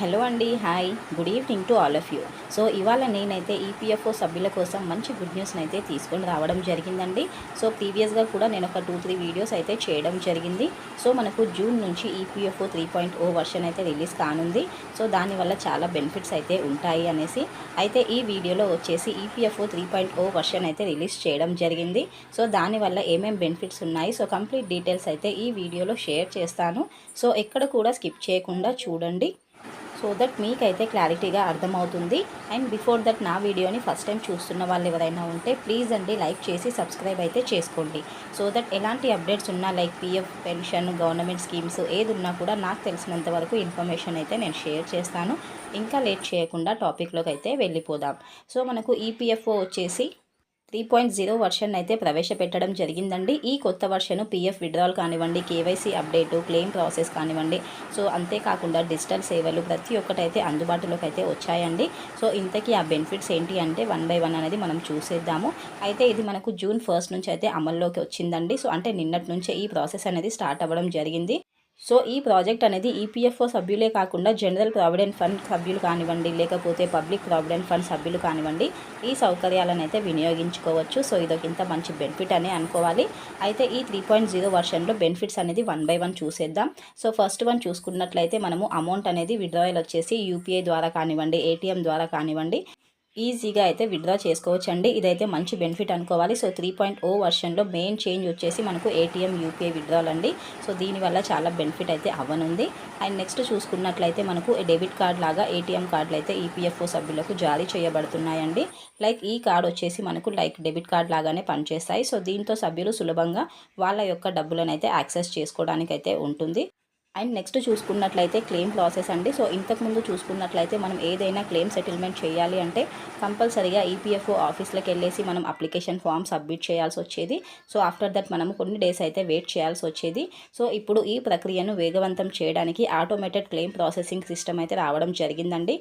Hello అండి hi. Good evening to all of you. So ఇవాళ నేనైతే ఈపీఎఫ్ఓ సభ్యుల కోసం మంచి గుడ్ న్యూస్ని అయితే తీసుకొని రావడం జరిగిందండి. సో ప్రీవియస్గా కూడా నేను ఒక టూ త్రీ వీడియోస్ అయితే చేయడం జరిగింది. సో మనకు జూన్ నుంచి EPFO three point O version అయితే రిలీజ్ కానుంది. సో దానివల్ల చాలా బెనిఫిట్స్ అయితే ఉంటాయి అనేసి. అయితే ఈ వీడియోలో వచ్చేసి EPFO three point O version అయితే రిలీజ్ చేయడం జరిగింది. సో దానివల్ల ఏమేం బెనిఫిట్స్ ఉన్నాయి? సో కంప్లీట్ డీటెయిల్స్ అయితే ఈ వీడియోలో షేర్ చేస్తాను. సో ఎక్కడ కూడా స్కిప్ చేయకుండా చూడండి. సో దట్ మీకైతే క్లారిటీగా అర్థమవుతుంది. అండ్ బిఫోర్ దట్ నా వీడియోని ఫస్ట్ టైం చూస్తున్న వాళ్ళు ఎవరైనా ఉంటే ప్లీజ్ అండి లైక్ చేసి సబ్స్క్రైబ్ అయితే చేసుకోండి. సో దట్ ఎలాంటి అప్డేట్స్ ఉన్నా like PF pension government schemes ఏది ఉన్నా కూడా నాకు తెలిసినంత వరకు ఇన్ఫర్మేషన్ అయితే నేను షేర్ చేస్తాను. ఇంకా లేట్ చేయకుండా టాపిక్లోకి అయితే వెళ్ళిపోదాం. సో మనకు ఈపీఎఫ్ఓ వచ్చేసి త్రీ పాయింట్ జీరో వర్షన్ అయితే ప్రవేశపెట్టడం జరిగిందండి. ఈ కొత్త వర్షన్ పీఎఫ్ విడ్రాల్ కానివ్వండి కేవైసీ అప్డేటు క్లెయిమ్ ప్రాసెస్ కానివ్వండి. సో అంతేకాకుండా డిజిటల్ సేవలు ప్రతి ఒక్కటైతే అందుబాటులోకి అయితే వచ్చాయండి. సో ఇంతకీ ఆ బెనిఫిట్స్ ఏంటి అంటే వన్ బై వన్ అనేది మనం చూసేద్దాము. అయితే ఇది మనకు జూన్ ఫస్ట్ నుంచి అయితే అమల్లోకి వచ్చిందండి. సో అంటే నిన్నటి నుంచే ఈ ప్రాసెస్ అనేది స్టార్ట్ అవ్వడం జరిగింది. సో ఈ ప్రాజెక్ట్ అనేది ఈపీఎఫ్ఓ సభ్యులే కాకుండా జనరల్ ప్రావిడెంట్ ఫండ్ సభ్యులు కానివ్వండి లేకపోతే పబ్లిక్ ప్రావిడెంట్ ఫండ్ సభ్యులు కానివ్వండి ఈ సౌకర్యాలను అయితే వినియోగించుకోవచ్చు. సో ఇదొక ఇంత మంచి బెనిఫిట్ అనే అనుకోవాలి. అయితే ఈ త్రీ పాయింట్ జీరో వర్షన్లో బెనిఫిట్స్ అనేది వన్ బై వన్ చూసేద్దాం. సో ఫస్ట్ వన్ చూసుకున్నట్లయితే మనము అమౌంట్ అనేది విడ్రాయల్ వచ్చేసి యూపీఐ ద్వారా కానివ్వండి ఏటీఎం ద్వారా కానివ్వండి ఈజీగా అయితే విత్డ్రా చేసుకోవచ్చు అండి ఇదైతే మంచి బెనిఫిట్ అనుకోవాలి. సో త్రీ పాయింట్ ఓ వర్షన్లో మెయిన్ చేంజ్ వచ్చేసి మనకు ఏటీఎం యూపీఐ విత్డ్రాల్ అండి సో దీనివల్ల చాలా బెనిఫిట్ అయితే అవ్వనుంది. అండ్ నెక్స్ట్ చూసుకున్నట్లయితే మనకు డెబిట్ కార్డ్ లాగా ఏటీఎం కార్డులు అయితే ఈపీఎఫ్ఓ సభ్యులకు జారీ చేయబడుతున్నాయండి. లైక్ ఈ కార్డ్ వచ్చేసి మనకు లైక్ డెబిట్ కార్డ్ లాగానే పనిచేస్తాయి. సో దీంతో సభ్యులు సులభంగా వాళ్ళ యొక్క డబ్బులను అయితే యాక్సెస్ చేసుకోవడానికి అయితే ఉంటుంది. అండ్ నెక్స్ట్ చూసుకున్నట్లయితే క్లెయిమ్ ప్రాసెస్ అండి. సో ఇంతకుముందు చూసుకున్నట్లయితే మనం ఏదైనా క్లెయిమ్ సెటిల్మెంట్ చేయాలి అంటే కంపల్సరీగా ఈపీఎఫ్ఓ ఆఫీస్లోకి వెళ్ళేసి మనం అప్లికేషన్ ఫామ్ సబ్మిట్ చేయాల్సి వచ్చేది. సో ఆఫ్టర్ దట్ మనం కొన్ని డేస్ అయితే వెయిట్ చేయాల్సి వచ్చేది. సో ఇప్పుడు ఈ ప్రక్రియను వేగవంతం చేయడానికి ఆటోమేటెడ్ క్లెయిమ్ ప్రాసెసింగ్ సిస్టమ్ అయితే రావడం జరిగిందండి.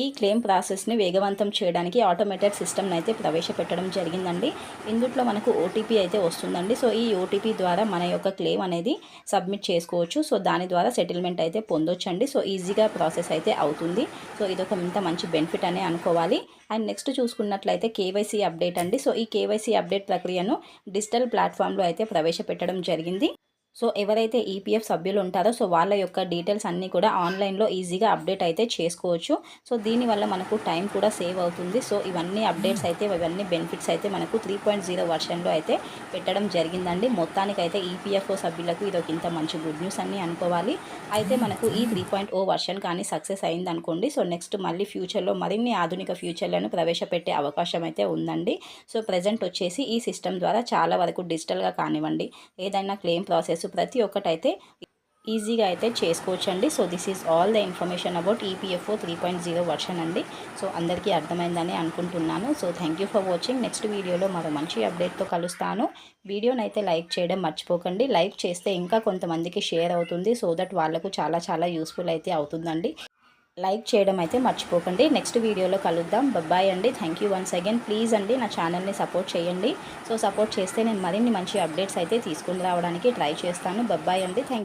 ఈ క్లెయిమ్ ప్రాసెస్ని వేగవంతం చేయడానికి ఆటోమేటెడ్ సిస్టమ్ని అయితే ప్రవేశపెట్టడం జరిగిందండి. ఇందుట్లో మనకు ఓటీపీ అయితే వస్తుందండి. సో ఈ ఓటీపీ ద్వారా మన యొక్క క్లెయిమ్ అనేది సబ్మిట్ చేసుకోవచ్చు. సో దాని ద్వారా సెటిల్మెంట్ అయితే పొందొచ్చండి. సో ఈజీగా ప్రాసెస్ అయితే అవుతుంది. సో ఇదొక ఇంత మంచి బెనిఫిట్ అనే అనుకోవాలి. అండ్ నెక్స్ట్ చూసుకున్నట్లయితే కేవైసీ అప్డేట్ అండి. సో ఈ కేవైసీ అప్డేట్ ప్రక్రియను డిజిటల్ ప్లాట్ఫామ్లో అయితే ప్రవేశపెట్టడం జరిగింది. సో ఎవరైతే ఈపీఎఫ్ సభ్యులు ఉంటారో సో వాళ్ళ యొక్క డీటెయిల్స్ అన్నీ కూడా ఆన్లైన్లో ఈజీగా అప్డేట్ అయితే చేసుకోవచ్చు. సో దీనివల్ల మనకు టైం కూడా సేవ్ అవుతుంది. సో ఇవన్నీ అప్డేట్స్ అయితే ఇవన్నీ బెనిఫిట్స్ అయితే మనకు త్రీ పాయింట్ జీరో వర్షన్లో అయితే పెట్టడం జరిగిందండి. మొత్తానికైతే ఈపీఎఫ్ఓ సభ్యులకు ఇది ఒక ఇంత మంచి గుడ్ న్యూస్ అని అనుకోవాలి. అయితే మనకు ఈ త్రీ పాయింట్ ఓ వర్షన్ కానీ సక్సెస్ అయింది అనుకోండి సో నెక్స్ట్ మళ్ళీ ఫ్యూచర్లో మరిన్ని ఆధునిక ఫ్యూచర్లను ప్రవేశపెట్టే అవకాశం అయితే ఉందండి. సో ప్రజెంట్ వచ్చేసి ఈ సిస్టమ్ ద్వారా చాలా వరకు డిజిటల్గా కానివ్వండి ఏదైనా క్లెయిమ్ ప్రాసెస్ ప్రతి ఒక్కటైతే ఈజీగా అయితే చేసుకోవచ్చు అండి so this is all the information about EPFO three point zero version అండి. సో అందరికీ అర్థమైందని అనుకుంటున్నాను. So thank you for watching. Next వీడియోలో మరో మంచి అప్డేట్తో కలుస్తాను. వీడియోని అయితే లైక్ చేయడం మర్చిపోకండి. లైక్ చేస్తే ఇంకా కొంతమందికి షేర్ అవుతుంది. సో దట్ వాళ్ళకు చాలా చాలా యూస్ఫుల్ అయితే అవుతుందండి. లైక్ చేయడం అయితే మర్చిపోకండి. నెక్స్ట్ వీడియోలో కలుద్దాం. బబ్బాయ్ అండి. Thank you once again please అండి నా ఛానల్ని సపోర్ట్ చేయండి. సో సపోర్ట్ చేస్తే నేను మరిన్ని మంచి అప్డేట్స్ అయితే తీసుకుని రావడానికి ట్రై చేస్తాను. బబ్బాయ్ అండి. థ్యాంక్